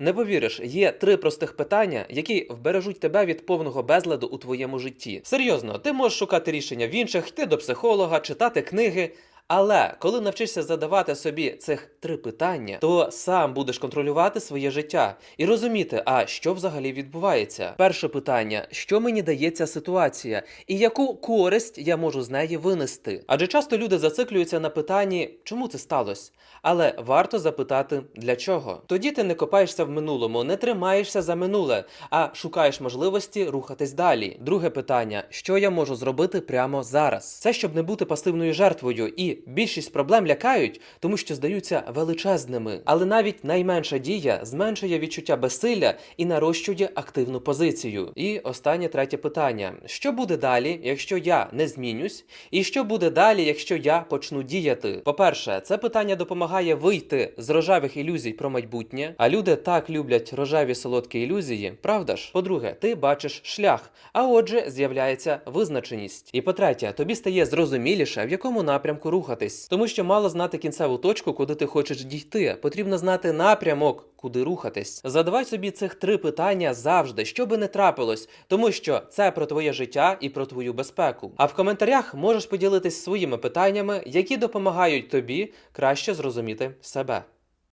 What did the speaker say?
Не повіриш, є три простих питання, які вбережуть тебе від повного безладу у твоєму житті. Серйозно, ти можеш шукати рішення в інших, йти до психолога, читати книги. Але коли навчишся задавати собі цих три питання, то сам будеш контролювати своє життя і розуміти, а що взагалі відбувається. Перше питання: що мені дає ця ситуація, і яку користь я можу з неї винести? Адже часто люди зациклюються на питанні, чому це сталося. Але варто запитати для чого. Тоді ти не копаєшся в минулому, не тримаєшся за минуле, а шукаєш можливості рухатись далі. Друге питання: що я можу зробити прямо зараз? Це щоб не бути пасивною жертвою, і більшість проблем лякають, тому що здаються величезними. Але навіть найменша дія зменшує відчуття безсилля і нарощує активну позицію. І останнє третє питання: що буде далі, якщо я не змінюсь? І що буде далі, якщо я почну діяти? По-перше, це питання допомагає вийти з рожевих ілюзій про майбутнє. А люди так люблять рожеві солодкі ілюзії, правда ж? По-друге, ти бачиш шлях, а отже, з'являється визначеність. І по-третє, тобі стає зрозуміліше, в якому напрямку рухатись, тому що мало знати кінцеву точку, куди ти хочеш дійти. Потрібно знати напрямок. Куди рухатись? Задавай собі цих три питання завжди, що би не трапилось, тому що це про твоє життя і про твою безпеку. А в коментарях можеш поділитись своїми питаннями, які допомагають тобі краще зрозуміти себе.